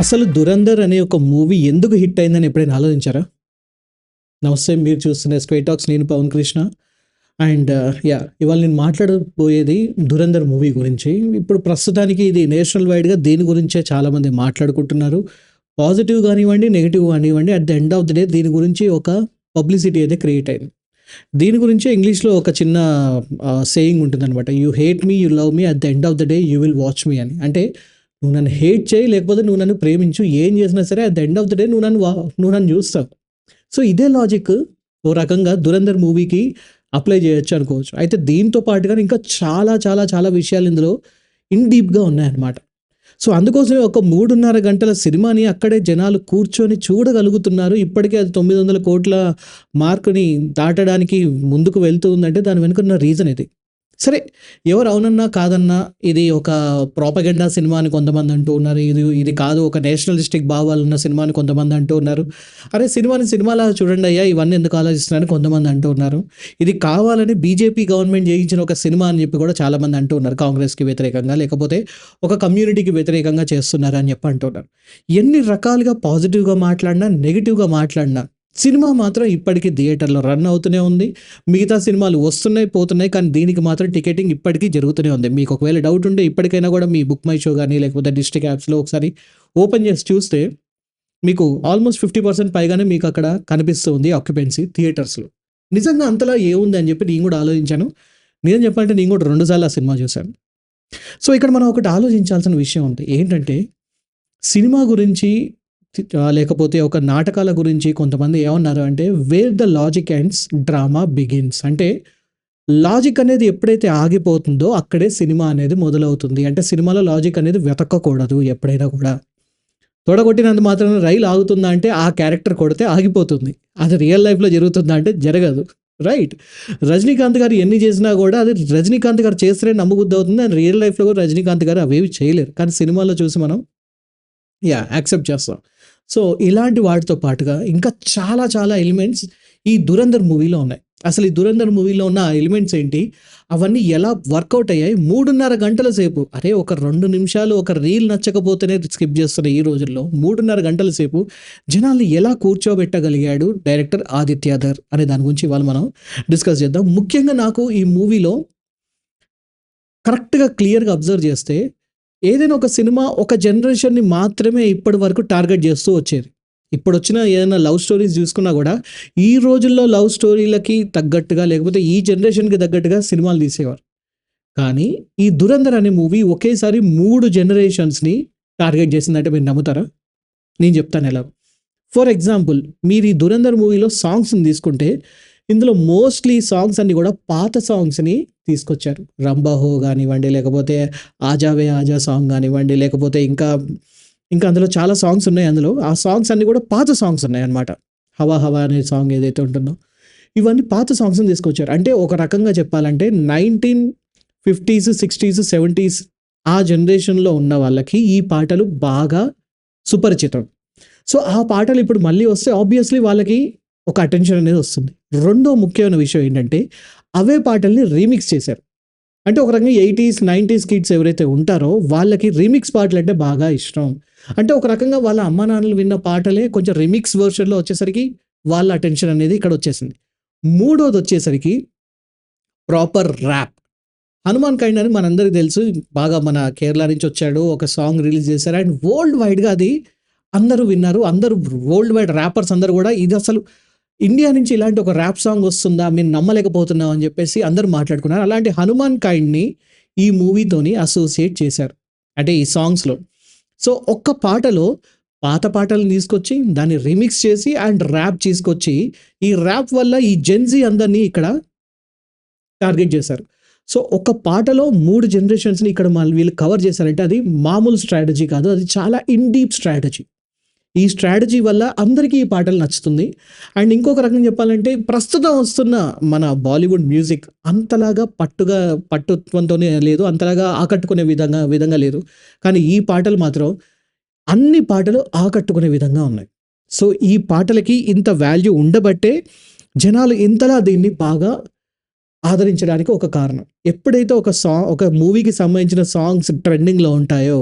అసలు 'దురంధర్' అనే ఒక మూవీ ఎందుకు హిట్ అయిందని ఎప్పుడైనా ఆలోచించారా? నమస్తే మీరు చూస్తున్న స్క్వేర్ టాక్స్ నేను Pavan Krishna. And uh, yeah ఇవాళ నేను మాట్లాడబోయేది 'దురంధర్' మూవీ గురించి. ఇప్పుడు ప్రస్తుతానికి ఇది నేషనల్ వైడ్‌గా దీని గురించే చాలామంది మాట్లాడుకుంటున్నారు. పాజిటివ్ కానివ్వండి నెగెటివ్ కానివ్వండి at the end of the day దీని గురించి ఒక పబ్లిసిటీ అయితే క్రియేట్ అయింది. దీని గురించే ఇంగ్లీష్‌లో ఒక చిన్న uh, సేయింగ్ ఉంటుందన్నమాట you hate me, you love me at the end of the day you will watch me అని. అంటే నువ్వు నన్ను హేట్ చేయి లేకపోతే నువ్వు నన్ను ప్రేమించు. ఏం చేసినా సరే at the end of the day నువ్వు నన్ను వా నువ్వు నన్ను చూస్తావు. సో ఇదే లాజిక్ ఓ రకంగా 'దురంధర్' మూవీకి అప్లై చేయొచ్చు అనుకోవచ్చు. అయితే దీంతో పాటుగా ఇంకా చాలా చాలా చాలా విషయాలు ఇందులో ఇన్ డీప్‌గా ఉన్నాయన్నమాట. సో అందుకోసమే ఒక 3:30 గంటల సినిమాని అక్కడే జనాలు కూర్చొని చూడగలుగుతున్నారు. ఇప్పటికే అది తొమ్మిది వందల కోట్ల మార్కుని దాటడానికి ముందుకు వెళ్తూ ఉందంటే దాని వెనుక ఉన్న రీజన్ ఇది. సరే ఎవరు అవునన్నా, కాదన్నా ఇది ఒక ప్రాపగెండా సినిమా అని కొంతమంది అంటూ ఉన్నారు. ఇది ఇది కాదు ఒక నేషనలిస్టిక్ భావాలున్న సినిమా అని కొంతమంది అంటూ ఉన్నారు. అరే సినిమాని సినిమాలా చూడండి అయ్యా ఇవన్నీ ఎందుకు ఆలోచిస్తున్నారని కొంతమంది అంటూ ఉన్నారు. ఇది కావాలని బీజేపీ గవర్నమెంట్ చేయించిన ఒక సినిమా అని చెప్పి కూడా చాలామంది అంటూ ఉన్నారు. కాంగ్రెస్‌కి వ్యతిరేకంగా లేకపోతే ఒక కమ్యూనిటీకి వ్యతిరేకంగా చేస్తున్నారు అని చెప్పి అంటున్నారు. ఎన్ని రకాలుగా పాజిటివ్‌గా మాట్లాడినా, నెగిటివ్గా మాట్లాడినా సినిమా మాత్రం ఇప్పటికీ థియేటర్‌లో రన్ అవుతూనే ఉంది. మిగతా సినిమాలు వస్తున్నాయి, పోతున్నాయి. కానీ దీనికి మాత్రం టికెటింగ్ ఇప్పటికీ జరుగుతూనే ఉంది. మీకు ఒకవేళ డౌట్ ఉంటే ఇప్పటికైనా కూడా మీ బుక్ మై షో కానీ లేకపోతే డిస్ట్రిక్ట్ యాప్స్‌లో ఒకసారి ఓపెన్ చేసి చూస్తే మీకు ఆల్మోస్ట్ 50% పైగానే మీకు అక్కడ కనిపిస్తూ ఉంది ఆక్యుపెన్సీ థియేటర్స్‌లో. నిజంగా అంతలా ఏముంది అని చెప్పి నేను కూడా ఆలోచించాను. నిజం చెప్పాలంటే నేను కూడా రెండుసార్లు ఆ సినిమా చూశాను. సో ఇక్కడ మనం ఒకటి ఆలోచించాల్సిన విషయం ఉంది. ఏంటంటే సినిమా గురించి లేకపోతే ఒక నాటకాల గురించి కొంతమంది ఏమన్నారు అంటే where the logic ends drama begins. అంటే లాజిక్ అనేది ఎప్పుడైతే ఆగిపోతుందో అక్కడే సినిమా అనేది మొదలవుతుంది. అంటే సినిమాలో లాజిక్ అనేది వెతకకూడదు ఎప్పుడైనా కూడా. తొడగొట్టినంత మాత్రం రైలు ఆగుతుందా అంటే ఆ క్యారెక్టర్ కొడితే ఆగిపోతుంది. అది రియల్ లైఫ్‌లో జరుగుతుందా అంటే జరగదు. రైట్. రజనీకాంత్ గారు ఎన్ని చేసినా కూడా అది రజనీకాంత్ గారు చేస్తేనే నమ్మబుద్ధి అవుతుంది. అండ్ రియల్ లైఫ్‌లో కూడా రజనీకాంత్ గారు అవేవి చేయలేరు. కానీ సినిమాలో చూసి మనం యా యాక్సెప్ట్ చేస్తాం. సో ఇలాంటి వాటితో పాటుగా ఇంకా చాలా చాలా ఎలిమెంట్స్ ఈ 'దురంధర్' మూవీలో ఉన్నాయి. అసలు ఈ 'దురంధర్' మూవీలో ఉన్న ఎలిమెంట్స్ ఏంటి? అవన్నీ ఎలా వర్కౌట్ అయ్యాయి? 3:30 గంటల సేపు అరే ఒక రెండు నిమిషాలు ఒక రీల్ నచ్చకపోతేనే స్కిప్ చేస్తున్న ఈ రోజుల్లో 3:30 గంటల సేపు జనాల్ని ఎలా కూర్చోబెట్టగలిగాడు డైరెక్టర్ ఆదిత్యధర్ అనే దాని గురించి ఇవాళ మనం డిస్కస్ చేద్దాం. ముఖ్యంగా నాకు ఈ మూవీలో కరెక్ట్‌గా క్లియర్‌గా అబ్జర్వ్ చేస్తే ఏదైనా ఒక సినిమా ఒక జనరేషన్‌ని మాత్రమే ఇప్పటి వరకు టార్గెట్ చేస్తూ వచ్చేది. ఇప్పుడు వచ్చిన ఏదైనా లవ్ స్టోరీస్ చూసుకున్నా కూడా ఈ రోజుల్లో లవ్ స్టోరీలకి తగ్గట్టుగా లేకపోతే ఈ జనరేషన్‌కి తగ్గట్టుగా సినిమాలు తీసేవారు. కానీ ఈ 'దురంధర్' అనే మూవీ ఒకేసారి మూడు జనరేషన్స్‌ని టార్గెట్ చేసిందంటే మీరు నమ్ముతారా? నేను చెప్తాను ఎలా ఫర్ ఎగ్జాంపుల్ మీరు ఈ 'దురంధర్' మూవీలో సాంగ్స్‌ని తీసుకుంటే ఇందులో మోస్ట్‌లీ సాంగ్స్ అన్నీ కూడా పాత సాంగ్స్‌ని తీసుకొచ్చారు. 'రంబాహో' కానివ్వండి లేకపోతే 'ఆజావే ఆజా' సాంగ్ కానివ్వండి లేకపోతే ఇంకా ఇంకా అందులో చాలా సాంగ్స్ ఉన్నాయి అందులో. ఆ సాంగ్స్ అన్నీ కూడా పాత సాంగ్స్ ఉన్నాయి అన్నమాట 'హవా హవా' అనే సాంగ్ ఏదైతే ఉంటుందో ఇవన్నీ పాత సాంగ్స్‌ని తీసుకొచ్చారు. అంటే ఒక రకంగా చెప్పాలంటే 1950స్, 60స్, 70స్ ఆ జనరేషన్‌లో ఉన్న వాళ్ళకి ఈ పాటలు బాగా సుపరిచితం. సో ఆ పాటలు ఇప్పుడు మళ్ళీ వస్తే ఆబ్వియస్‌లీ వాళ్ళకి ఒక అటెన్షన్ అనేది వస్తుంది. రెండో ముఖ్యమైన విషయం ఏంటంటే అవే పాటల్ని రీమిక్స్ చేశారు. అంటే ఒక రకంగా 80స్, 90స్ కిడ్స్ ఎవరైతే ఉంటారో వాళ్ళకి రీమిక్స్ పాటలు అంటే బాగా ఇష్టం. అంటే ఒక రకంగా వాళ్ళ అమ్మానాన్నలు విన్న పాటలే కొంచెం రీమిక్స్ వర్షన్లో వచ్చేసరికి వాళ్ళ అటెన్షన్ అనేది ఇక్కడ వచ్చేసింది. మూడోది వచ్చేసరికి ప్రాపర్ ర్యాప్. 'హనుమాన్ కైండ్' అని మనందరికి తెలుసు. బాగా మన కేరళ నుంచి వచ్చాడు. ఒక సాంగ్ రిలీజ్ చేశారు. అండ్ వరల్డ్ వైడ్‌గా అది అందరూ విన్నారు. అందరూ వరల్డ్ వైడ్ ర్యాపర్స్ అందరూ కూడా ఇది అసలు ఇండియా నుంచి ఇలాంటి ఒక ర్యాప్ సాంగ్ వస్తుందా? మేము నమ్మలేకపోతున్నాం అని చెప్పేసి అందరూ మాట్లాడుకున్నారు. అలాంటి 'హనుమాన్ కైండ్‌ని' ఈ మూవీతోని అసోసియేట్ చేశారు. అంటే ఈ సాంగ్స్‌లో. సో ఒక్క పాటలో పాత పాటలు తీసుకొచ్చి దాన్ని రీమిక్స్ చేసి అండ్ ర్యాప్ తీసుకొచ్చి ఈ ర్యాప్ వల్ల ఈ జెన్జీ అందరినీ అందరిని ఇక్కడ టార్గెట్ చేశారు. సో ఒక పాటలో మూడు జనరేషన్స్‌ని ఇక్కడ వీళ్ళు కవర్ చేశారంటే అది మామూలు స్ట్రాటజీ కాదు. అది చాలా ఇన్ డీప్ స్ట్రాటజీ. ఈ స్ట్రాటజీ వల్ల అందరికీ ఈ పాటలు నచ్చుతుంది. అండ్ ఇంకొక రకం చెప్పాలంటే ప్రస్తుతం వస్తున్న మన బాలీవుడ్ మ్యూజిక్ అంతలాగా పట్టుగా పట్టుత్వంతోనే లేదు. అంతలాగా ఆకట్టుకునే విధంగా విధంగా లేదు. కానీ ఈ పాటలు మాత్రం అన్ని పాటలు ఆకట్టుకునే విధంగా ఉన్నాయి. సో ఈ పాటలకి ఇంత వాల్యూ ఉండబట్టే జనాలు ఇంతలా దీన్ని బాగా ఆదరించడానికి ఒక కారణం. ఎప్పుడైతే ఒక సాంగ్ ఒక మూవీకి సంబంధించిన సాంగ్స్ ట్రెండింగ్‌లో ఉంటాయో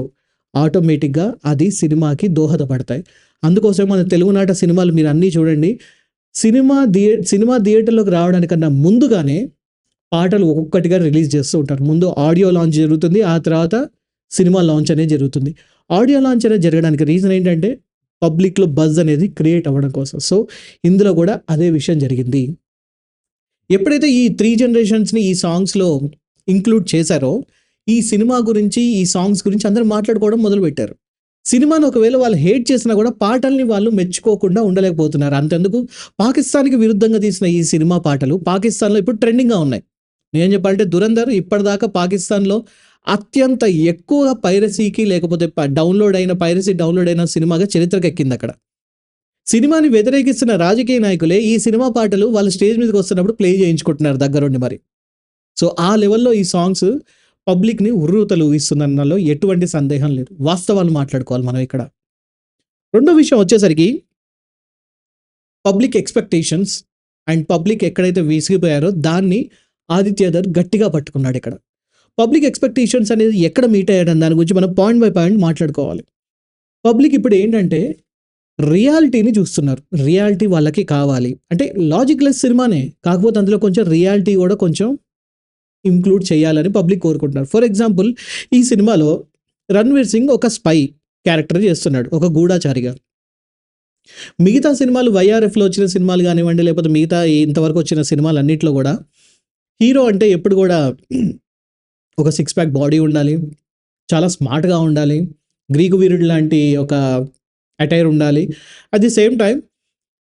ఆటోమేటిక్‌గా అది సినిమాకి దోహదపడతాయి. అందుకోసమే మన తెలుగునాట సినిమాలు మీరు అన్నీ చూడండి. సినిమా థియే సినిమా థియేటర్‌లోకి రావడానికన్నా ముందుగానే పాటలు ఒక్కొక్కటిగా రిలీజ్ చేస్తూ ఉంటారు. ముందు ఆడియో లాంచ్ జరుగుతుంది. ఆ తర్వాత సినిమా లాంచ్ అనేది జరుగుతుంది. ఆడియో లాంచ్ అనేది జరగడానికి రీజన్ ఏంటంటే పబ్లిక్‌లో బజ్ అనేది క్రియేట్ అవ్వడం కోసం. సో, ఇందులో కూడా అదే విషయం జరిగింది. ఎప్పుడైతే ఈ త్రీ జనరేషన్స్‌ని ఈ సాంగ్స్‌లో ఇంక్లూడ్ చేశారో, ఈ సినిమా గురించి, ఈ సాంగ్స్ గురించి అందరూ మాట్లాడుకోవడం మొదలుపెట్టారు. సినిమాని ఒకవేళ వాళ్ళు హేట్ చేసినా కూడా పాటల్ని వాళ్ళు మెచ్చుకోకుండా ఉండలేకపోతున్నారు. అంతెందుకు పాకిస్తాన్‌కి విరుద్ధంగా తీసిన ఈ సినిమా పాటలు పాకిస్తాన్‌లో ఇప్పుడు ట్రెండింగ్‌గా ఉన్నాయి. నేను చెప్పాలంటే 'దురంధర్' ఇప్పటిదాకా పాకిస్తాన్‌లో అత్యంత ఎక్కువ పైరసీకి లేకపోతే డౌన్‌లోడ్ అయిన పైరసీ డౌన్‌లోడ్ అయిన సినిమాగా చరిత్రకెక్కిందక్కడ. సినిమాని వ్యతిరేకిస్తున్న రాజకీయ నాయకులే ఈ సినిమా పాటలు వాళ్ళు స్టేజ్ మీదకి వస్తున్నప్పుడు ప్లే చేయించుకుంటున్నారు దగ్గరుండి మరి. సో, ఆ లెవెల్‌లో ఈ సాంగ్స్ పబ్లిక్‌ని ఉర్రూతలు ఊహిస్తుందన్నలో ఎటువంటి సందేహం లేదు. వాస్తవాలు మాట్లాడుకోవాలి మనం ఇక్కడ. రెండో విషయం వచ్చేసరికి పబ్లిక్ ఎక్స్‌పెక్టేషన్స్ అండ్ పబ్లిక్ ఎక్కడైతే విసిగిపోయారో దాన్ని ఆదిత్యధర్ గట్టిగా పట్టుకున్నాడు ఇక్కడ పబ్లిక్ ఎక్స్‌పెక్టేషన్స్ అనేది ఎక్కడ మీట్ అయ్యాడని దాని గురించి మనం పాయింట్ బై పాయింట్ మాట్లాడుకోవాలి. పబ్లిక్ ఇప్పుడు ఏంటంటే రియాలిటీని చూస్తున్నారు. రియాలిటీ వాళ్ళకి కావాలి. అంటే లాజిక్‌లెస్ సినిమానే. కాకపోతే అందులో కొంచెం రియాలిటీ కూడా కొంచెం ఇంక్లూడ్ చేయాలని పబ్లిక్ కోరుకుంటున్నారు. ఫర్ ఎగ్జాంపుల్ ఈ సినిమాలో 'రణ్వీర్ సింగ్' ఒక స్పై క్యారెక్టర్ చేస్తున్నాడు. ఒక గూఢాచారిగా మిగతా సినిమాలు వైఆర్ఎఫ్‌లో వచ్చిన సినిమాలు కానివ్వండి లేకపోతే మిగతా ఇంతవరకు వచ్చిన సినిమాలు అన్నింటిలో కూడా హీరో అంటే ఎప్పుడు కూడా ఒక సిక్స్ ప్యాక్ బాడీ ఉండాలి. చాలా స్మార్ట్‌గా ఉండాలి. గ్రీకు వీరుడు లాంటి ఒక అటైర్ ఉండాలి. అట్ ది సేమ్ టైం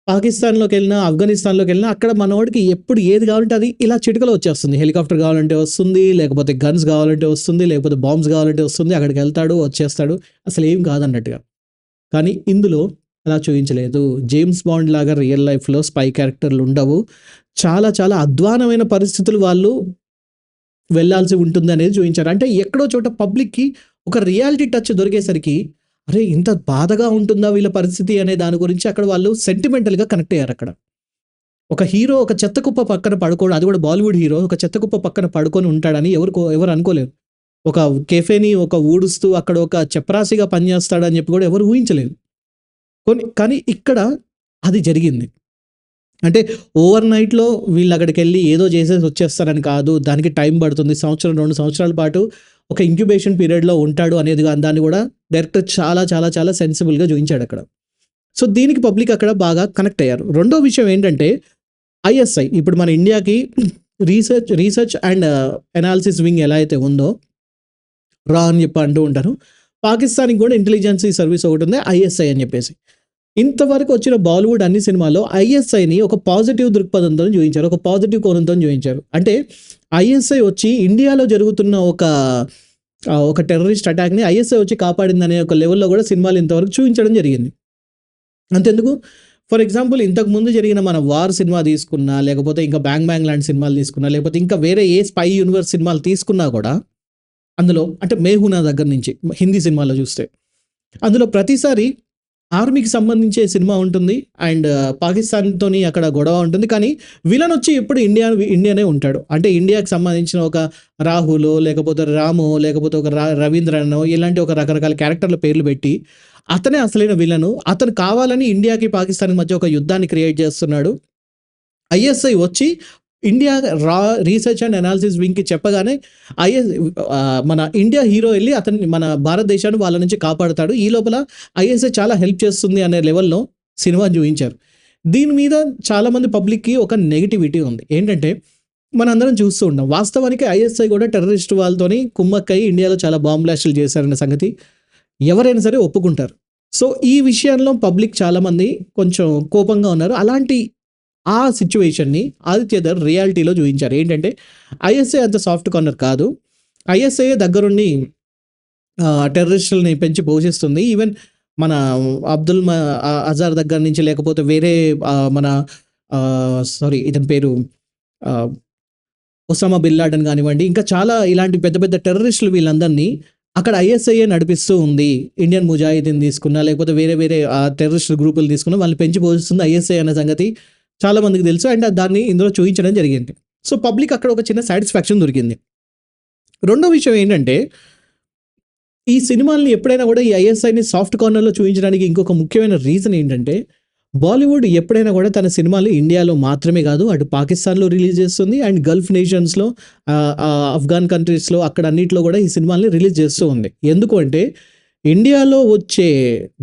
పాకిస్తాన్లోకి వెళ్ళినా ఆఫ్ఘనిస్తాన్లోకి వెళ్ళినా అక్కడ మనోడికి ఎప్పుడు ఏది కావాలంటే అది ఇలా చిటికలో వచ్చేస్తుంది. హెలికాప్టర్ కావాలంటే వస్తుంది. లేకపోతే గన్స్ కావాలంటే వస్తుంది. లేకపోతే బాంబ్స్ కావాలంటే వస్తుంది. అక్కడికి వెళ్తాడు వచ్చేస్తాడు. అసలేం కాదన్నట్టుగా. కానీ ఇందులో అలా చూపించలేదు జేమ్స్ బాండ్ లాగా రియల్ లైఫ్‌లో స్పై క్యారెక్టర్‌లు ఉండవు. చాలా చాలా అధ్వానమైన పరిస్థితులు వాళ్ళు వెళ్ళాల్సి ఉంటుందనేది చూపించారు అంటే ఎక్కడో చోట పబ్లిక్‌కి ఒక రియాలిటీ టచ్ దొరికేసరికి అరే! ఇంత బాధగా ఉంటుందా వీళ్ళ పరిస్థితి అనే దాని గురించి అక్కడ వాళ్ళు సెంటిమెంటల్‌గా కనెక్ట్ అయ్యారు అక్కడ ఒక హీరో ఒక చెత్త కుప్ప పక్కన పడుకోడు అది కూడా బాలీవుడ్ హీరో ఒక చెత్త కుప్ప పక్కన పడుకొని ఉంటాడని ఎవరు ఎవరు అనుకోలేరు. ఒక కెఫేని ఒక ఊడుస్తూ అక్కడ ఒక చపరాసిగా పనిచేస్తాడని చెప్పి కూడా ఎవరు ఊహించలేదు. కొన్ని కానీ ఇక్కడ అది జరిగింది. అంటే ఓవర్ నైట్‌లో వీళ్ళు అక్కడికెళ్ళి ఏదో చేసేసి వచ్చేస్తారని కాదు. దానికి టైం పడుతుంది. సంవత్సరం, రెండు సంవత్సరాల పాటు ఒక ఇంక్యుబేషన్ పీరియడ్‌లో ఉంటాడు అనేది దాన్ని కూడా డైరెక్టర్ చాలా చాలా చాలా సెన్సిబుల్‌గా చూపించాడు అక్కడ సో, దీనికి పబ్లిక్ అక్కడ బాగా కనెక్ట్ అయ్యారు. రెండో విషయం ఏంటంటే ఐఎస్ఐ ఇప్పుడు మన ఇండియాకి research research and analysis wing ఎలా అయితే ఉందో రా అని చెప్పి అంటూ ఉంటారు. పాకిస్తాన్‌కి కూడా ఇంటెలిజెన్సీ సర్వీస్ ఒకటుంది ఐఎస్ఐ అని చెప్పేసి. ఇంతవరకు వచ్చిన బాలీవుడ్ అన్ని సినిమాల్లో ఐఎస్ఐని ఒక పాజిటివ్ దృక్పథంతో చూపించారు ఒక పాజిటివ్ కోణంతో చూపించారు అంటే ఐఎస్ఐ వచ్చి ఇండియాలో జరుగుతున్న ఒక ఒక టెర్రరిస్ట్ అటాక్‌ని ఐఎస్ఐ వచ్చి కాపాడిందనే ఒక లెవెల్‌లో కూడా సినిమాలు ఇంతవరకు చూపించడం జరిగింది. అంతెందుకు ఫర్ ఎగ్జాంపుల్ ఇంతకుముందు జరిగిన మన 'వార్' సినిమా తీసుకున్నా, లేకపోతే ఇంకా 'బ్యాంగ్ బ్యాంగ్' లాంటి సినిమాలు తీసుకున్నా, లేకపోతే ఇంకా వేరే ఏ స్పై యూనివర్స్ సినిమాలు తీసుకున్నా కూడా అందులో అంటే 'మేహునా' దగ్గర నుంచి హిందీ సినిమాలో చూస్తే అందులో ప్రతిసారి ఆర్మీకి సంబంధించే సినిమా ఉంటుంది. అండ్ పాకిస్తాన్‌తోని అక్కడ గొడవ ఉంటుంది. కానీ విలన్ వచ్చి ఎప్పుడు ఇండియా ఇండియానే ఉంటాడు. అంటే ఇండియాకి సంబంధించిన ఒక రాహులో, లేకపోతే రాము లేకపోతే ఒక ర రవీంద్రనో ఇలాంటి ఒక రకరకాల క్యారెక్టర్ల పేర్లు పెట్టి అతనే అసలైన విలను. అతను కావాలని ఇండియాకి, పాకిస్తాన్ మధ్య ఒక యుద్ధాన్ని క్రియేట్ చేస్తున్నాడు. ఐఎస్ఐ వచ్చి ఇండియా రా రీసెర్చ్ అండ్ అనాలిసిస్ వింగ్‌కి చెప్పగానే ఐఎస్ మన ఇండియా హీరో వెళ్ళి అతన్ని మన భారతదేశాన్ని వాళ్ళ నుంచి కాపాడుతాడు. ఈ లోపల ఐఎస్ఐ చాలా హెల్ప్ చేస్తుంది అనే లెవెల్‌లో సినిమా చూపించారు దీని మీద చాలామంది పబ్లిక్‌కి ఒక నెగటివిటీ ఉంది. ఏంటంటే మనందరం చూస్తూ ఉన్నాం. వాస్తవానికి ఐఎస్ఐ కూడా టెర్రరిస్ట్ వాళ్ళతోని కుమ్మక్కై ఇండియాలో చాలా బాంబ్ బ్లాస్టులు చేశారనే సంగతి ఎవరైనా సరే ఒప్పుకుంటారు. సో, ఈ విషయంలో పబ్లిక్ చాలామంది కొంచెం కోపంగా ఉన్నారు. అలాంటి ఆ సిచ్యువేషన్ని ఆదిత్యధర్ రియాలిటీలో చూపించారు ఏంటంటే ఐఎస్ఐ అంత సాఫ్ట్ కార్నర్ కాదు. ఐఎస్ఐయే దగ్గరుండి టెర్రరిస్టులని పెంచి పోషిస్తుంది. ఈవెన్ మన అబ్దుల్ అజార్ దగ్గర నుంచి లేకపోతే వేరే మన సారీ ఇతని పేరు ఒసామా బిన్ కానివ్వండి, ఇంకా చాలా ఇలాంటి పెద్ద పెద్ద టెర్రరిస్టులు వీళ్ళందరినీ అక్కడ ఐఎస్ఐఏ నడిపిస్తూ ఉంది. ఇండియన్ ముజాహిదీన్ తీసుకున్నా, లేకపోతే వేరే వేరే టెర్రరిస్ట్ గ్రూపులు తీసుకున్నా వాళ్ళని పెంచి పోషిస్తుంది ఐఎస్ఐ అనే సంగతి చాలా మందికి తెలుసు. అండ్ దాన్ని ఇందులో చూపించడం జరిగింది. సో, పబ్లిక్ అక్కడ ఒక చిన్న సాటిస్ఫాక్షన్ దొరికింది. రెండో విషయం ఏంటంటే ఈ సినిమాల్ని ఎప్పుడైనా కూడా ఈ ఐఎస్ఐని సాఫ్ట్ కార్నర్‌లో చూపించడానికి ఇంకొక ముఖ్యమైన రీజన్ ఏంటంటే, బాలీవుడ్ ఎప్పుడైనా కూడా తన సినిమాలు ఇండియాలో మాత్రమే కాదు, అటు పాకిస్తాన్‌లో రిలీజ్ చేస్తుంది. అండ్ గల్ఫ్ నేషన్స్‌లో ఆఫ్ఘాన్ కంట్రీస్‌లో అక్కడ అన్నిట్లో కూడా ఈ సినిమాల్ని రిలీజ్ చేస్తూ ఉంది. ఎందుకు అంటే, ఇండియాలో వచ్చే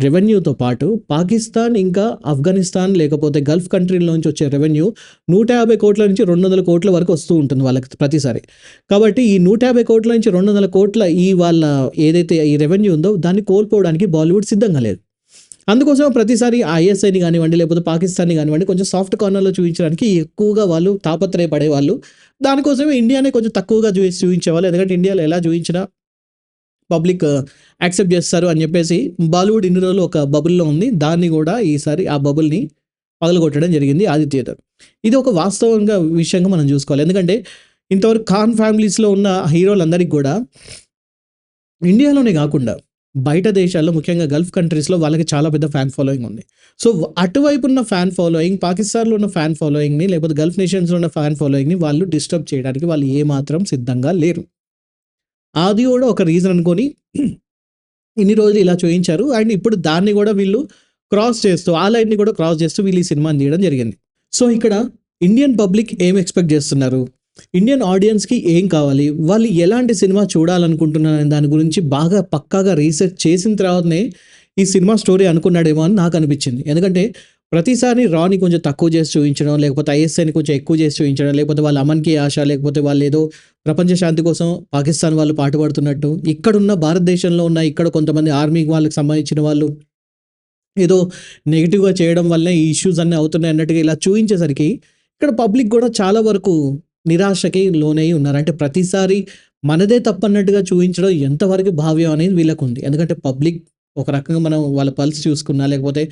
రెవెన్యూతో పాటు పాకిస్తాన్ ఇంకా ఆఫ్ఘనిస్తాన్ లేకపోతే గల్ఫ్ కంట్రీల నుంచి వచ్చే రెవెన్యూ 150 కోట్ల నుంచి 200 కోట్ల వరకు వస్తూ ఉంటుంది వాళ్ళకి ప్రతిసారి. కాబట్టి ఈ 150 కోట్ల నుంచి 200 కోట్ల ఈ వాళ్ళ ఏదైతే ఈ రెవెన్యూ ఉందో దాన్ని కోల్పోవడానికి బాలీవుడ్ సిద్ధంగా లేదు. అందుకోసం ప్రతిసారి ఐఎస్ఐని కానివ్వండి, లేకపోతే పాకిస్తాన్‌ని కానివ్వండి కొంచెం సాఫ్ట్ కార్నర్‌లో చూపించడానికి ఎక్కువగా వాళ్ళు తాపత్రయపడేవాళ్ళు. దానికోసమే ఇండియానే కొంచెం తక్కువగా చూసి చూయించేవాళ్ళు. ఎందుకంటే ఇండియాలో ఎలా చూపించినా పబ్లిక్ యాక్సెప్ట్ చేస్తారు అని చెప్పేసి బాలీవుడ్ ఇన్ని రోజులు ఒక బబుల్‌లో ఉంది. దాన్ని కూడా ఈసారి ఆ బబుల్‌ని పగలగొట్టడం జరిగింది 'ఆది థియేటర్'. ఇది ఒక వాస్తవంగా విషయంగా మనం చూసుకోవాలి. ఎందుకంటే ఇంతవరకు ఖాన్ ఫ్యామిలీస్‌లో ఉన్న హీరోలందరికీ కూడా ఇండియాలోనే కాకుండా బయట దేశాల్లో ముఖ్యంగా గల్ఫ్ కంట్రీస్‌లో వాళ్ళకి చాలా పెద్ద ఫ్యాన్ ఫాలోయింగ్ ఉంది. సో, అటువైపు ఉన్న ఫ్యాన్ ఫాలోయింగ్, పాకిస్తాన్‌లో ఉన్న ఫ్యాన్ ఫాలోయింగ్‌ని లేకపోతే గల్ఫ్ నేషన్స్‌లో ఉన్న ఫ్యాన్ ఫాలోయింగ్‌ని వాళ్ళు డిస్టర్బ్ చేయడానికి వాళ్ళు ఏమాత్రం సిద్ధంగా లేరు. అది కూడా ఒక రీజన్ అనుకొని ఇన్ని రోజులు ఇలా చూయించారు. అండ్ ఇప్పుడు దాన్ని కూడా వీళ్ళు క్రాస్ చేస్తూ ఆ లైన్‌ని కూడా క్రాస్ చేస్తూ వీళ్ళు ఈ సినిమాని తీయడం జరిగింది. సో, ఇక్కడ ఇండియన్ పబ్లిక్ ఏం ఎక్స్‌పెక్ట్ చేస్తున్నారు? ఇండియన్ ఆడియన్స్‌కి ఏం కావాలి? వాళ్ళు ఎలాంటి సినిమా చూడాలనుకుంటున్నారనే దాని గురించి బాగా పక్కాగా రీసెర్చ్ చేసిన తర్వాతనే ఈ సినిమా స్టోరీ అనుకున్నాడేమో అని నాకు అనిపించింది. ఎందుకంటే ప్రతిసారి 'రా'ని కొంచెం తక్కువ చేసి చూయించడం, లేకపోతే 'ఐఎస్ఐని' కొంచెం ఎక్కువ చేసి చూపించడం లేకపోతే వాళ్ళ అమన్కి ఆశ' లేకపోతే వాళ్ళు ఏదో ప్రపంచ శాంతి కోసం పాకిస్తాన్ వాళ్ళు పాటుపడుతున్నట్టు, ఇక్కడున్న భారతదేశంలో ఉన్న ఇక్కడ కొంతమంది ఆర్మీ వాళ్ళకి సంబంధించిన వాళ్ళు ఏదో నెగిటివ్గా చేయడం వల్లే ఈ ఇష్యూస్ అన్నీ అవుతున్నాయి అన్నట్టుగా ఇలా చూపించేసరికి ఇక్కడ పబ్లిక్ కూడా చాలా వరకు నిరాశకి లోనై ఉన్నారు. అంటే ప్రతిసారి మనదే తప్పన్నట్టుగా చూపించడం ఎంతవరకు భావ్యం అనేది వీళ్ళకుంది. ఎందుకంటే పబ్లిక్ ఒక రకంగా మనం వాళ్ళ పల్స్ చూసుకున్నా లేకపోతే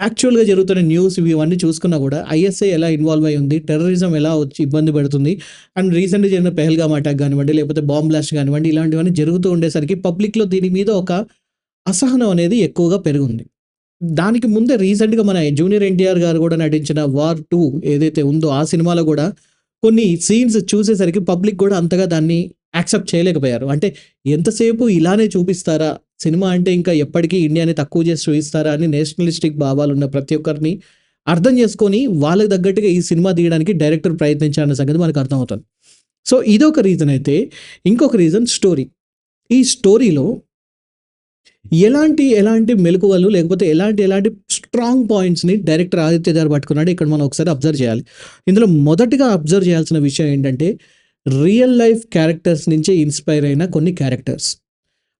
యాక్చువల్‌గా జరుగుతున్న న్యూస్ ఇవన్నీ చూసుకున్నా కూడా ఐఎస్ఐ ఎలా ఇన్వాల్వ్ అయ్యి ఉంది, టెర్రరిజం ఎలా వచ్చి ఇబ్బంది పెడుతుంది అండ్ రీసెంట్‌గా జరిగిన పెహల్గామ్ అటాక్ కానివ్వండి, లేకపోతే బాంబ్ బ్లాస్ట్ కానివ్వండి ఇలాంటివన్నీ జరుగుతూ ఉండేసరికి పబ్లిక్‌లో దీని మీద ఒక అసహనం అనేది ఎక్కువగా పెరుగుంది దానికి ముందే రీసెంట్‌గా మన జూనియర్ ఎన్టీఆర్ గారు కూడా నటించిన 'వార్ టూ ఏదైతే ఉందో ఆ సినిమాలో కూడా కొన్ని సీన్స్ చూసేసరికి పబ్లిక్ కూడా అంతగా దాన్ని యాక్సెప్ట్ చేయలేకపోయారు. అంటే ఎంతసేపు ఇలానే చూపిస్తారా? సినిమా అంటే ఇంకా ఎప్పటికీ ఇండియాని తక్కువ చేసి చూపిస్తారా అని నేషనలిస్టిక్ భావాలున్న ప్రతి ఒక్కరిని అర్థం చేసుకొని వాళ్ళకి తగ్గట్టుగా ఈ సినిమా తీయడానికి డైరెక్టర్ ప్రయత్నించారన్న సంగతి మనకు అర్థమవుతుంది. సో, ఇదొక రీజన్ అయితే ఇంకొక రీజన్ స్టోరీ. ఈ స్టోరీలో ఎలాంటి ఎలాంటి మెలకువలు లేకపోతే ఎలాంటి ఎలాంటి స్ట్రాంగ్ పాయింట్స్‌ని డైరెక్టర్ ఆదిత్య గారు పట్టుకున్నాడు ఇక్కడ మనం ఒకసారి అబ్జర్వ్ చేయాలి. ఇందులో మొదటిగా అబ్జర్వ్ చేయాల్సిన విషయం ఏంటంటే రియల్ లైఫ్ క్యారెక్టర్స్ నుంచే ఇన్‌స్పైర్ అయిన కొన్ని క్యారెక్టర్స్.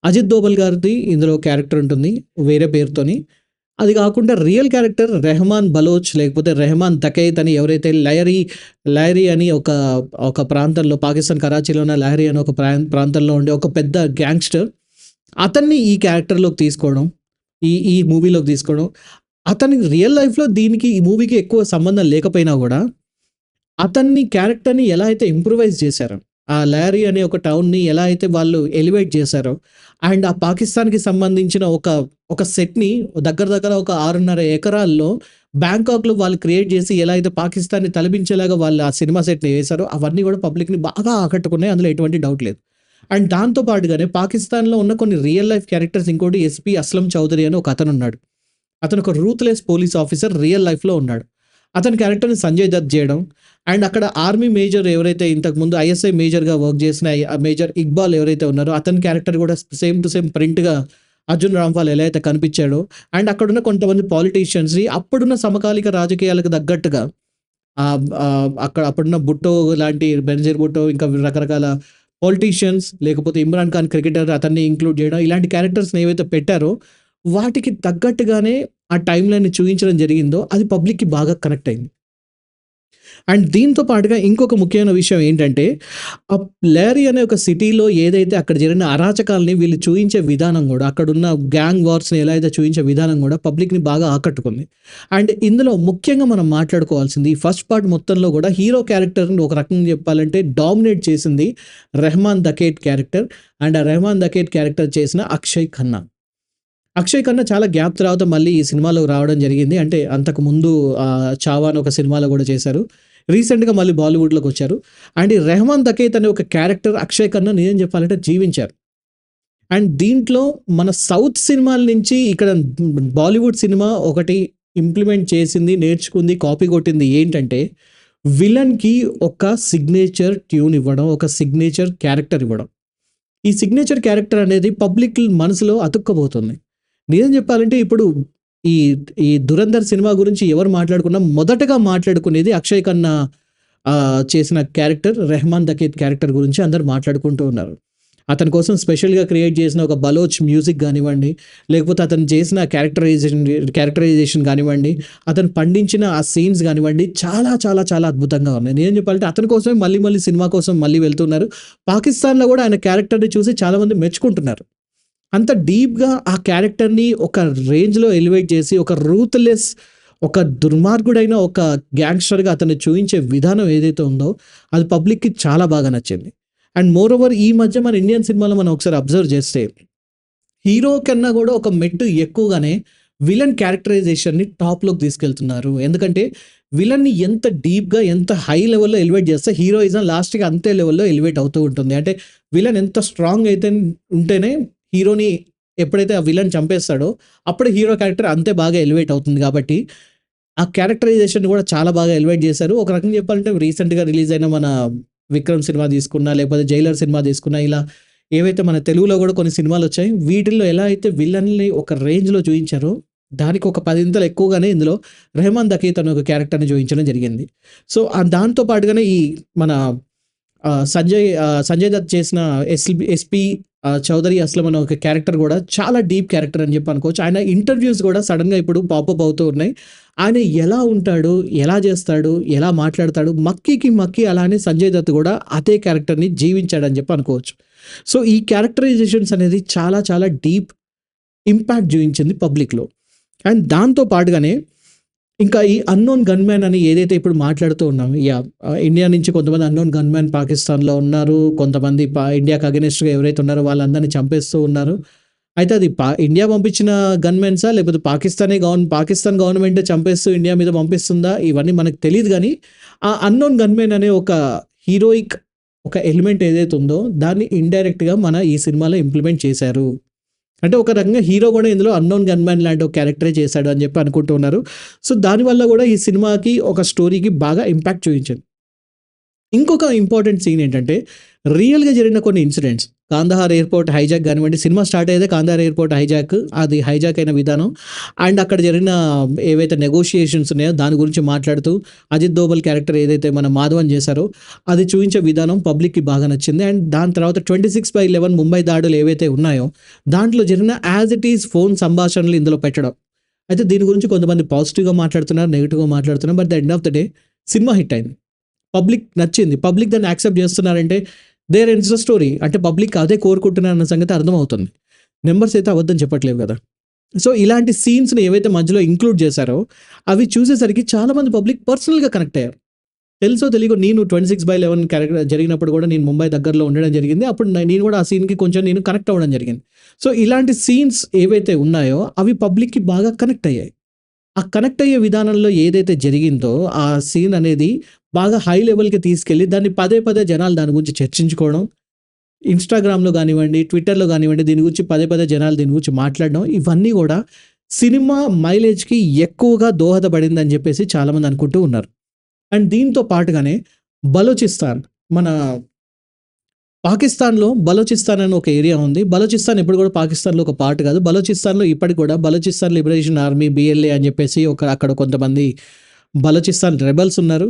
అజిత్ దోబల్ గారిది ఇందులో క్యారెక్టర్ ఉంటుంది వేరే పేరుతోని. అది కాకుండా రియల్ క్యారెక్టర్ రెహమాన్ బలోచ్ లేకపోతే రెహమాన్ దకైత్ అని ఎవరైతే లయరీ లయరీ అని ఒక ఒక ప్రాంతంలో పాకిస్తాన్ కరాచీలో ఉన్న లయరీ అని ఒక ప్రాంతంలో ఉండే ఒక పెద్ద గ్యాంగ్‌స్టర్ అతన్ని ఈ క్యారెక్టర్‌లోకి తీసుకోవడం, ఈ ఈ మూవీలోకి తీసుకోవడం, అతనికి రియల్ లైఫ్‌లో దీనికి ఈ మూవీకి ఎక్కువ సంబంధం లేకపోయినా కూడా అతన్ని క్యారెక్టర్‌ని ఎలా అయితే ఇంప్రూవైజ్ చేశారో, ఆ లారీ అనే ఒక టౌన్‌ని ఎలా అయితే వాళ్ళు ఎలివేట్ చేశారో అండ్ ఆ పాకిస్తాన్‌కి సంబంధించిన ఒక ఒక సెట్‌ని దగ్గర దగ్గర ఒక 6.5 ఎకరాల్లో బ్యాంకాక్‌లో వాళ్ళు క్రియేట్ చేసి ఎలా అయితే పాకిస్తాన్‌ని తలపించేలాగా వాళ్ళు ఆ సినిమా సెట్‌ని వేశారో అవన్నీ కూడా పబ్లిక్‌ని బాగా ఆకట్టుకున్నాయి. అందులో ఎటువంటి డౌట్ లేదు. అండ్ దాంతో పాటుగానే పాకిస్తాన్‌లో ఉన్న కొన్ని రియల్ లైఫ్ క్యారెక్టర్స్ ఇంకోటి ఎస్పీ అస్లం చౌదరి అని ఒక అతనున్నాడు. అతను ఒక రూత్‌లెస్ పోలీస్ ఆఫీసర్ రియల్ లైఫ్‌లో ఉన్నాడు. అతని క్యారెక్టర్‌ని సంజయ్ దత్ చేయడం. అండ్ అక్కడ ఆర్మీ మేజర్ ఎవరైతే ఇంతకుముందు ఐఎస్ఐ మేజర్‌గా వర్క్ చేసిన మేజర్ ఇక్బాల్ ఎవరైతే ఉన్నారో అతని క్యారెక్టర్ కూడా సేమ్ టు సేమ్ ప్రింట్‌గా అర్జున్ రాంపాల్ ఎలా అయితే కనిపించాడో. అండ్ అక్కడున్న కొంతమంది పాలిటీషియన్స్‌ని అప్పుడున్న సమకాలిక రాజకీయాలకు తగ్గట్టుగా అక్కడ అప్పుడున్న బుట్టో లాంటి బెనజీర్ బుట్టో ఇంకా రకరకాల పొలిటీషియన్స్ లేకపోతే ఇమ్రాన్ ఖాన్ క్రికెటర్ అతన్ని ఇంక్లూడ్ చేయడం ఇలాంటి క్యారెక్టర్స్‌ని ఏవైతే పెట్టారో వాటికి తగ్గట్టుగానే ఆ టైమ్‌లైన్‌ని చూపించడం జరిగిందో అది పబ్లిక్‌కి బాగా కనెక్ట్ అయింది. అండ్ దీంతో పాటుగా ఇంకొక ముఖ్యమైన విషయం ఏంటంటే ఆ లహరి అనే ఒక సిటీలో ఏదైతే అక్కడ జరిగిన అరాచకాల్ని వీళ్ళు చూపించే విధానం కూడా అక్కడున్న గ్యాంగ్ వార్స్‌ని ఎలా అయితే చూపించే విధానం కూడా పబ్లిక్‌ని బాగా ఆకట్టుకుంది. అండ్ ఇందులో ముఖ్యంగా మనం మాట్లాడుకోవాల్సింది ఫస్ట్ పార్ట్ మొత్తంలో కూడా హీరో క్యారెక్టర్‌ని ఒక రకంగా చెప్పాలంటే డామినేట్ చేసింది రెహమాన్ దకేట్ క్యారెక్టర్ అండ్ ఆ రెహమాన్ దకేట్ క్యారెక్టర్ చేసిన అక్షయ్ ఖన్నా. అక్షయ్ ఖన్నా చాలా గ్యాప్ తర్వాత మళ్ళీ ఈ సినిమాలో రావడం జరిగింది. అంటే అంతకు ముందు చావాన్ ఒక సినిమాలో కూడా చేశారు. రీసెంట్‌గా మళ్ళీ బాలీవుడ్‌లోకి వచ్చారు. అండ్ ఈ రెహమాన్ దకేత్ అనే ఒక క్యారెక్టర్ అక్షయ్ ఖన్నా నిజం చెప్పాలంటే జీవించారు. అండ్ దీంట్లో మన సౌత్ సినిమాల నుంచి ఇక్కడ బాలీవుడ్ సినిమా ఒకటి ఇంప్లిమెంట్ చేసింది నేర్చుకుంది కాపీ కొట్టింది ఏంటంటే విలన్కి ఒక సిగ్నేచర్ ట్యూన్ ఇవ్వడం ఒక సిగ్నేచర్ క్యారెక్టర్ ఇవ్వడం ఈ సిగ్నేచర్ క్యారెక్టర్ అనేది పబ్లిక్ మనసులో అతుక్కపోతుంది నిజం చెప్పాలంటే ఇప్పుడు ఈ ఈ దురంధర్ సినిమా గురించి ఎవరు మాట్లాడుకున్నా మొదటగా మాట్లాడుకునేది అక్షయ్ ఖన్నా చేసిన క్యారెక్టర్ రెహమాన్ దకీత్ క్యారెక్టర్ గురించి అందరు మాట్లాడుకుంటూ ఉన్నారు. అతని కోసం స్పెషల్గా క్రియేట్ చేసిన ఒక బలోచ్ మ్యూజిక్ కానివ్వండి లేకపోతే అతను చేసిన క్యారెక్టరైజేషన్ క్యారెక్టరైజేషన్ కానివ్వండి అతను పండించిన ఆ సీన్స్ కానివ్వండి చాలా చాలా చాలా అద్భుతంగా ఉన్నాయి. నేను చెప్పాలంటే అతని కోసమే మళ్ళీ మళ్ళీ సినిమా కోసం మళ్ళీ వెళ్తున్నారు. పాకిస్తాన్లో కూడా ఆయన క్యారెక్టర్ని చూసి చాలామంది మెచ్చుకుంటున్నారు. అంత డీప్గా ఆ క్యారెక్టర్ని ఒక రేంజ్లో ఎలివేట్ చేసి ఒక రూత్లెస్ ఒక దుర్మార్గుడైన ఒక గ్యాంగ్స్టర్గా అతన్ని చూపించే విధానం ఏదైతే ఉందో అది పబ్లిక్కి చాలా బాగా నచ్చింది. అండ్ మోర్ ఓవర్ ఈ మధ్య మన ఇండియన్ సినిమాలో మనం ఒకసారి అబ్జర్వ్ చేస్తే హీరో కన్నా కూడా ఒక మెట్టు ఎక్కువగానే విలన్ క్యారెక్టరైజేషన్ని టాప్లోకి తీసుకెళ్తున్నారు. ఎందుకంటే విలన్ని ఎంత డీప్గా ఎంత హై లెవెల్లో ఎలివేట్ చేస్తే హీరోయిజం లాస్ట్కి అంతే లెవెల్లో ఎలివేట్ అవుతూ ఉంటుంది. అంటే విలన్ ఎంత స్ట్రాంగ్ అయితే ఉంటేనే హీరోని ఎప్పుడైతే ఆ విలన్ చంపేస్తాడో అప్పుడు హీరో క్యారెక్టర్ అంతే బాగా ఎలివేట్ అవుతుంది కాబట్టి ఆ క్యారెక్టరైజేషన్ కూడా చాలా బాగా ఎలివేట్ చేశారు. ఒక రకంగా చెప్పాలంటే రీసెంట్గా రిలీజ్ అయిన మన విక్రమ్ సినిమా తీసుకున్నా లేకపోతే జైలర్ సినిమా తీసుకున్నా ఇలా ఏవైతే మన తెలుగులో కూడా కొన్ని సినిమాలు వచ్చాయి వీటిల్లో ఎలా అయితే విలన్ని ఒక రేంజ్లో చూపించారో దానికి ఒక పదింతలు ఎక్కువగానే ఇందులో రెహమాన్ దకీత్ అనే ఒక క్యారెక్టర్ని చూపించడం జరిగింది. సో దాంతో పాటుగానే ఈ మన సంజయ్ సంజయ్ దత్ చేసిన ఎస్పి ఎస్పి చౌదరి అస్లం అనే ఒక క్యారెక్టర్ కూడా చాలా డీప్ క్యారెక్టర్ అని చెప్పి అనుకోవచ్చు. ఆయన ఇంటర్వ్యూస్ కూడా సడన్గా ఇప్పుడు పాపప్ అవుతూ ఉన్నాయి. ఆయన ఎలా ఉంటాడు ఎలా చేస్తాడు ఎలా మాట్లాడతాడు మక్కీకి మక్కీ అలానే సంజయ్ దత్ కూడా అదే క్యారెక్టర్ని జీవించాడని చెప్పి అనుకోవచ్చు. సో ఈ క్యారెక్టరైజేషన్స్ అనేది చాలా చాలా డీప్ ఇంపాక్ట్ చూపించింది పబ్లిక్లో అండ్ దాంతో పాటుగానే ఇంకా ఈ అన్నోన్ గన్మ్యాన్ అని ఏదైతే ఇప్పుడు మాట్లాడుతూ ఉన్నాం యా ఇండియా నుంచి కొంతమంది అన్నోన్ గన్మ్యాన్ పాకిస్తాన్లో ఉన్నారు కొంతమంది పా ఇండియాకి అగెనిస్ట్గా ఎవరైతే ఉన్నారో వాళ్ళందరినీ చంపేస్తూ ఉన్నారు. అయితే అది పా ఇండియా పంపించిన గన్మెన్సా లేకపోతే పాకిస్తానే గవర్న పాకిస్తాన్ గవర్నమెంట్ చంపేస్తూ ఇండియా మీద పంపిస్తుందా? ఇవన్నీ మనకు తెలియదు కానీ ఆ అన్నోన్ గన్మెన్ అనే ఒక హీరోయిక్ ఒక ఎలిమెంట్ ఏదైతే ఉందో దాన్ని ఇండైరెక్ట్గా మన ఈ సినిమాలో ఇంప్లిమెంట్ చేశారు. అంటే ఒక రకంగా హీరో కూడా ఇందులో అన్నోన్ గన్మ్యాన్ లాంటి ఒక క్యారెక్టరే చేశాడు అని చెప్పి అనుకుంటున్నారు సో దానివల్ల కూడా ఈ సినిమాకి ఒక స్టోరీకి బాగా ఇంపాక్ట్ చూపించింది. ఇంకొక ఇంపార్టెంట్ సీన్ ఏంటంటే రియల్గా జరిగిన కొన్ని ఇన్సిడెంట్స్ కాందహార్ ఎయిర్పోర్ట్ హైజాక్ కానివ్వండి సినిమా స్టార్ట్ అయితే కాందహార్ ఎయిర్పోర్ట్ హైజాక్. అది హైజాక్ అయిన విధానం. అండ్ అక్కడ జరిగిన ఏవైతే నెగోషియేషన్స్ ఉన్నాయో దాని గురించి మాట్లాడుతూ అజిత్ దోబల్ క్యారెక్టర్ ఏదైతే మన మాధవన్ చేశారో అది చూపించే విధానం పబ్లిక్కి బాగా నచ్చింది. అండ్ దాని తర్వాత twenty six by eleven Mumbai దాడులు ఏవైతే ఉన్నాయో దాంట్లో జరిగిన యాజ్ ఇట్ ఈస్ ఫోన్ సంభాషణలు ఇందులో పెట్టడం. అయితే దీని గురించి కొంతమంది పాజిటివ్గా మాట్లాడుతున్నారు నెగిటివ్గా మాట్లాడుతున్నారు but the end of the day cinema hit అయింది. పబ్లిక్ నచ్చింది. పబ్లిక్ దాన్ని యాక్సెప్ట్ చేస్తున్నారంటే దేర్ ఇన్స్ ద స్టోరీ అంటే పబ్లిక్ అదే కోరుకుంటున్నారన్న సంగతి అర్థమవుతుంది. నెంబర్స్ అయితే అవద్దని చెప్పట్లేవు కదా. సో ఇలాంటి సీన్స్ని ఏవైతే మధ్యలో ఇంక్లూడ్ చేశారో అవి చూసేసరికి చాలామంది పబ్లిక్ పర్సనల్గా కనెక్ట్ అయ్యారు. తెలుసో తెలియకో నేను twenty six by eleven character జరిగినప్పుడు కూడా నేను ముంబై దగ్గరలో ఉండడం జరిగింది. అప్పుడు నేను కూడా ఆ సీన్కి కొంచెం నేను కనెక్ట్ అవ్వడం జరిగింది. సో ఇలాంటి సీన్స్ ఏవైతే ఉన్నాయో అవి పబ్లిక్కి బాగా కనెక్ట్ అయ్యాయి. ఆ కనెక్ట్ అయ్యే విధానంలో ఏదైతే జరిగిందో ఆ సీన్ అనేది బాగా హై లెవెల్కి తీసుకెళ్ళి దాన్ని పదే పదే జనాలు దాని గురించి చర్చించుకోవడం ఇన్స్టాగ్రామ్లో కానివ్వండి ట్విట్టర్లో కానివ్వండి దీని గురించి పదే పదే జనాలు దీని గురించి మాట్లాడడం ఇవన్నీ కూడా సినిమా మైలేజ్కి ఎక్కువగా దోహదపడిందని చెప్పేసి చాలామంది అనుకుంటూ ఉన్నారు. అండ్ దీంతో పాటుగానే బలోచిస్తాన్ మన పాకిస్తాన్లో బలోచిస్తాన్ అని ఒక ఏరియా ఉంది. బలోచిస్తాన్ ఎప్పుడు కూడా పాకిస్తాన్లో ఒక పార్ట్ కాదు. బలోచిస్తాన్లో ఇప్పటికి కూడా బలోచిస్తాన్ లిబరేషన్ ఆర్మీ బిఎల్ఏ అని చెప్పేసి ఒక అక్కడ కొంతమంది బలోచిస్తాన్ రెబల్స్ ఉన్నారు.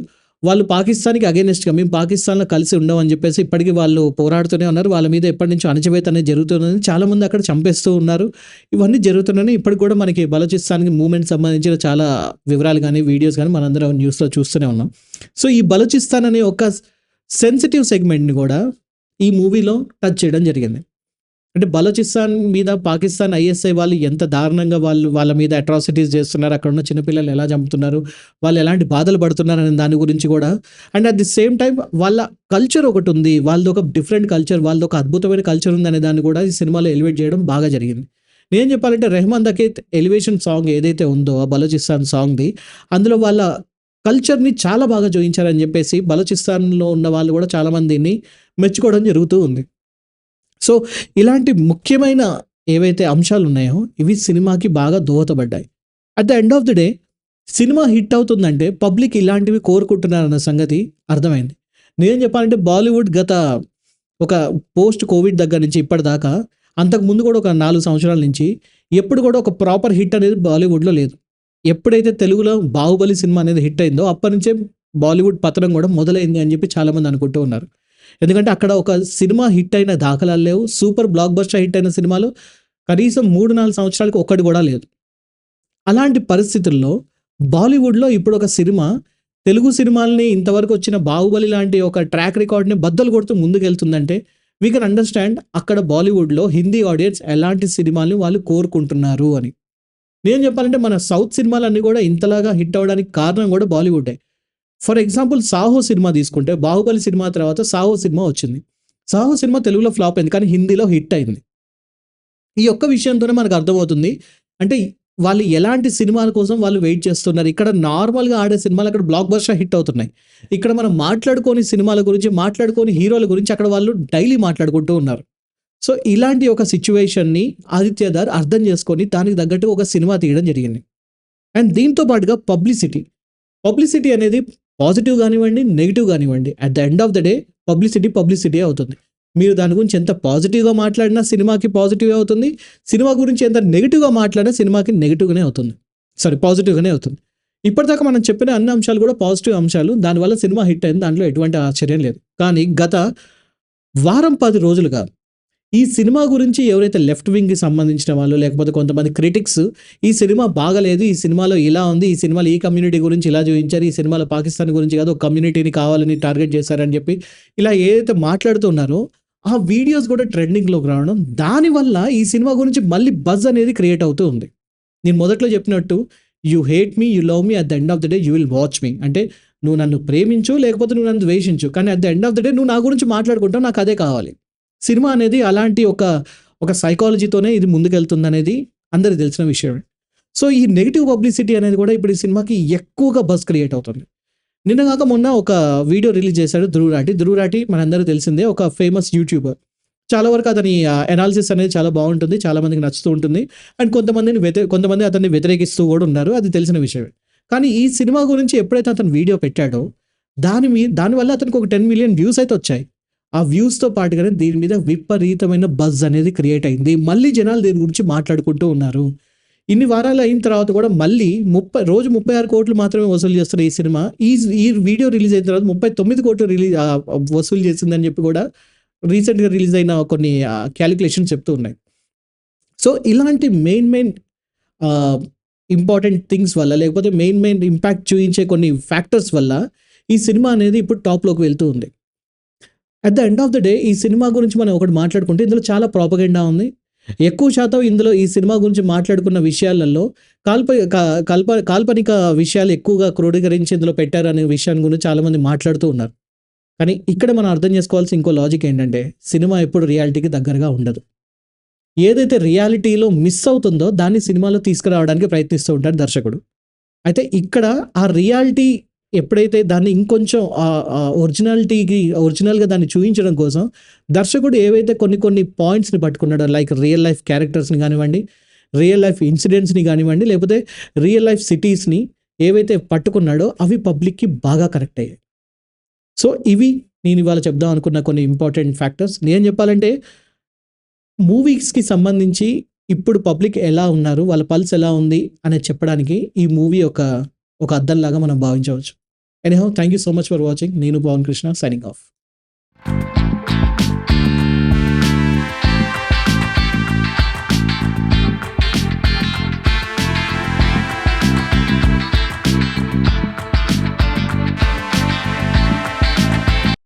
వాళ్ళు పాకిస్తాన్కి అగేనెస్ట్గా మేము పాకిస్తాన్లో కలిసి ఉండమని చెప్పేసి ఇప్పటికీ వాళ్ళు పోరాడుతూనే ఉన్నారు. వాళ్ళ మీద ఎప్పటి నుంచి అణచివేత అనేది జరుగుతున్నది. చాలామంది అక్కడ చంపేస్తూ ఉన్నారు. ఇవన్నీ జరుగుతున్నాయి. ఇప్పటికి కూడా మనకి బలోచిస్తాన్కి మూమెంట్ సంబంధించిన చాలా వివరాలు కానీ వీడియోస్ కానీ మనందరం న్యూస్లో చూస్తూనే ఉన్నాం. సో ఈ బలోచిస్తాన్ అనే ఒక సెన్సిటివ్ సెగ్మెంట్ని కూడా ఈ మూవీలో టచ్ చేయడం జరిగింది. అంటే బలోచిస్తాన్ మీద పాకిస్తాన్ ఐఎస్ఐ వాళ్ళు ఎంత దారుణంగా వాళ్ళు వాళ్ళ మీద అట్రాసిటీస్ చేస్తున్నారు అక్కడ ఉన్న చిన్నపిల్లలు ఎలా చంపుతున్నారు వాళ్ళు ఎలాంటి బాధలు పడుతున్నారు అనే దాని గురించి కూడా. And at the same time వాళ్ళ కల్చర్ ఒకటి ఉంది వాళ్ళది ఒక డిఫరెంట్ కల్చర్ వాళ్ళది ఒక అద్భుతమైన కల్చర్ ఉంది అనే దాన్ని కూడా ఈ సినిమాలో ఎలివేట్ చేయడం బాగా జరిగింది. నేను చెప్పాలంటే రెహమాన్ దకీత్ ఎలివేషన్ సాంగ్ ఏదైతే ఉందో ఆ బలోచిస్తాన్ సాంగ్ది అందులో వాళ్ళ కల్చర్ని చాలా బాగా జోయించారని చెప్పేసి బలోచిస్తాన్లో ఉన్న వాళ్ళు కూడా చాలామందిని మెచ్చుకోవడం జరుగుతూ ఉంది. సో ఇలాంటి ముఖ్యమైన ఏవైతే అంశాలు ఉన్నాయో ఇవి సినిమాకి బాగా దోహదపడ్డాయి. At the end of the day cinema hit అవుతుందంటే పబ్లిక్ ఇలాంటివి కోరుకుంటున్నారన్న సంగతి అర్థమైంది. నేను చెప్పాలంటే బాలీవుడ్ గత ఒక పోస్ట్ కోవిడ్ దగ్గర నుంచి ఇప్పటిదాకా అంతకు ముందు కూడా ఒక నాలుగు సంవత్సరాల నుంచి ఎప్పుడు కూడా ఒక ప్రాపర్ హిట్ అనేది బాలీవుడ్లో లేదు. ఎప్పుడైతే తెలుగులో బాహుబలి సినిమా అనేది హిట్ అయిందో అప్పటి నుంచే బాలీవుడ్ పతనం కూడా మొదలైంది అని చెప్పి చాలామంది అనుకుంటూ ఉన్నారు. ఎందుకంటే అక్కడ ఒక సినిమా హిట్ అయిన దాఖలాలు లేవు. సూపర్ బ్లాక్ బస్టర్ హిట్ అయిన సినిమాలు కనీసం మూడు నాలుగు సంవత్సరాలకు ఒక్కటి కూడా లేదు. అలాంటి పరిస్థితుల్లో బాలీవుడ్లో ఇప్పుడు ఒక సినిమా తెలుగు సినిమాల్ని ఇంతవరకు వచ్చిన బాహుబలి లాంటి ఒక ట్రాక్ రికార్డ్ని బద్దలు కొడుతూ ముందుకెళ్తుందంటే వీ కెన్ అండర్స్టాండ్ అక్కడ బాలీవుడ్లో హిందీ ఆడియన్స్ ఎలాంటి సినిమాల్ని వాళ్ళు కోరుకుంటున్నారు అని. నేను చెప్పాలంటే మన సౌత్ సినిమాలన్నీ కూడా ఇంతలాగా హిట్ అవ్వడానికి కారణం కూడా బాలీవుడే ఫర్ ఎగ్జాంపుల్ సాహో సినిమా తీసుకుంటే బాహుబలి సినిమా తర్వాత సాహో సినిమా వచ్చింది. సాహో సినిమా తెలుగులో ఫ్లాప్ అయింది కానీ హిందీలో హిట్ అయింది. ఈ ఒక్క విషయంతోనే మనకు అర్థమవుతుంది. అంటే వాళ్ళు ఎలాంటి సినిమాల కోసం వాళ్ళు వెయిట్ చేస్తున్నారు. ఇక్కడ నార్మల్గా ఆడే సినిమాలు అక్కడ బ్లాక్ బస్టర్ హిట్ అవుతున్నాయి. ఇక్కడ మనం మాట్లాడుకోని సినిమాల గురించి మాట్లాడుకోని హీరోల గురించి అక్కడ వాళ్ళు డైలీ మాట్లాడుకుంటూ ఉన్నారు. సో ఇలాంటి ఒక సిచ్యువేషన్ని ఆదిత్యదార్ అర్థం చేసుకొని దానికి తగ్గట్టు ఒక సినిమా తీయడం జరిగింది. అండ్ దీంతో పాటుగా పబ్లిసిటీ. పబ్లిసిటీ అనేది పాజిటివ్ కానివ్వండి నెగిటివ్ కానివ్వండి at the end of the day publicity publicity అవుతుంది. మీరు దాని గురించి ఎంత పాజిటివ్గా మాట్లాడినా సినిమాకి పాజిటివ్ అవుతుంది. సినిమా గురించి ఎంత నెగిటివ్గా మాట్లాడినా సినిమాకి నెగిటివ్గానే అవుతుంది. సారీ పాజిటివ్గానే అవుతుంది. ఇప్పటిదాకా మనం చెప్పిన అన్ని అంశాలు కూడా పాజిటివ్ అంశాలు. దానివల్ల సినిమా హిట్ అయింది. దాంట్లో ఎటువంటి ఆశ్చర్యం లేదు. కానీ గత వారం పది రోజులుగా ఈ సినిమా గురించి ఎవరైతే లెఫ్ట్ వింగ్కి సంబంధించిన వాళ్ళు లేకపోతే కొంతమంది క్రిటిక్స్ ఈ సినిమా బాగలేదు ఈ సినిమాలో ఇలా ఉంది ఈ సినిమాలో ఈ కమ్యూనిటీ గురించి ఇలా చూపించారు ఈ సినిమాలో పాకిస్తాన్ గురించి కాదు కమ్యూనిటీని కావాలని టార్గెట్ చేశారని చెప్పి ఇలా ఏదైతే మాట్లాడుతున్నారో ఆ వీడియోస్ కూడా ట్రెండింగ్లోకి రావడం దానివల్ల ఈ సినిమా గురించి మళ్ళీ బజ్ అనేది క్రియేట్ అవుతూ ఉంది. నేను మొదట్లో చెప్పినట్టు you hate me you love me at the end of the day you will watch me అంటే నువ్వు నన్ను ప్రేమించు లేకపోతే నువ్వు నన్ను ద్వేషించు కానీ at the end of the day నువ్వు నా గురించి మాట్లాడుకుంటావు నాకు అదే కావాలి. సినిమా అనేది అలాంటి ఒక ఒక సైకాలజీతోనే ఇది ముందుకెళ్తుంది అనేది అందరికి తెలిసిన విషయమే. సో ఈ నెగిటివ్ పబ్లిసిటీ అనేది కూడా ఇప్పుడు ఈ సినిమాకి ఎక్కువగా బస్ క్రియేట్ అవుతుంది. నిన్న కాక మొన్న ఒక వీడియో రిలీజ్ చేశాడు ధ్రువరాటి ధ్రువరాటి మనందరూ తెలిసిందే ఒక ఫేమస్ యూట్యూబర్ చాలా వరకు అతని అనాలిసిస్ అనేది చాలా బాగుంటుంది చాలా మందికి నచ్చుతూ ఉంటుంది. అండ్ కొంతమందిని వ్యతి కొంతమంది అతన్ని వ్యతిరేకిస్తూ కూడా ఉన్నారు అది తెలిసిన విషయమే. కానీ ఈ సినిమా గురించి ఎప్పుడైతే అతను వీడియో పెట్టాడో దాని మీ దానివల్ల అతనికి ఒక టెన్ మిలియన్ వ్యూస్ అయితే వచ్చాయి. ఆ వ్యూస్తో పాటుగానే దీని మీద విపరీతమైన బజ్ అనేది క్రియేట్ అయింది. మళ్ళీ జనాలు దీని గురించి మాట్లాడుకుంటూ ఉన్నారు. ఇన్ని వారాలు అయిన తర్వాత కూడా మళ్ళీ ముప్పై రోజు ముప్పై ఆరు కోట్లు మాత్రమే వసూలు చేస్తున్న ఈ సినిమా ఈ ఈ వీడియో రిలీజ్ అయిన తర్వాత ముప్పై తొమ్మిది కోట్లు రిలీజ్ వసూలు చేసిందని చెప్పి కూడా రీసెంట్గా రిలీజ్ అయిన కొన్ని క్యాలిక్యులేషన్ చెప్తూ ఉన్నాయి. సో ఇలాంటి మెయిన్ మెయిన్ ఇంపార్టెంట్ థింగ్స్ వల్ల లేకపోతే మెయిన్ మెయిన్ ఇంపాక్ట్ చూపించే కొన్ని ఫ్యాక్టర్స్ వల్ల ఈ సినిమా అనేది ఇప్పుడు టాప్లోకి వెళ్తూ ఉంది. At the end of the day ఈ సినిమా గురించి మనం ఒకటి మాట్లాడుకుంటే ఇందులో చాలా ప్రాపగెండా ఉంది. ఎక్కువ శాతం ఇందులో ఈ సినిమా గురించి మాట్లాడుకున్న విషయాలలో కాల్ప కల్ప కాల్పనిక విషయాలు ఎక్కువగా క్రోడీకరించి ఇందులో పెట్టారనే విషయాన్ని గురించి చాలామంది మాట్లాడుతూ ఉన్నారు. కానీ ఇక్కడ మనం అర్థం చేసుకోవాల్సి ఇంకో లాజిక్ ఏంటంటే సినిమా ఎప్పుడు రియాలిటీకి దగ్గరగా ఉండదు. ఏదైతే రియాలిటీలో మిస్ అవుతుందో దాన్ని సినిమాలో తీసుకురావడానికి ప్రయత్నిస్తూ ఉంటాడు దర్శకుడు. అయితే ఇక్కడ ఆ రియాలిటీ ఎప్పుడైతే దాన్ని ఇంకొంచెం ఒరిజినాలిటీకి ఒరిజినల్గా దాన్ని చూపించడం కోసం దర్శకుడు ఏవైతే కొన్ని కొన్ని పాయింట్స్ని పట్టుకున్నాడో లైక్ రియల్ లైఫ్ క్యారెక్టర్స్ని కానివ్వండి రియల్ లైఫ్ ఇన్సిడెంట్స్ని కానివ్వండి లేకపోతే రియల్ లైఫ్ సిటీస్ని ఏవైతే పట్టుకున్నాడో అవి పబ్లిక్కి బాగా కనెక్ట్ అయ్యాయి. సో ఇవి నేను ఇవాళ చెప్దాం అనుకున్న కొన్ని ఇంపార్టెంట్ ఫ్యాక్టర్స్. నేను చెప్పాలంటే మూవీస్కి సంబంధించి ఇప్పుడు పబ్లిక్ ఎలా ఉన్నారు వాళ్ళ పల్స్ ఎలా ఉంది అనేది చెప్పడానికి ఈ మూవీ ఒక ఒక అద్దంలాగా మనం భావించవచ్చు. Anyhow, thank you so much for watching. Nenu Bhavan Krishna signing off.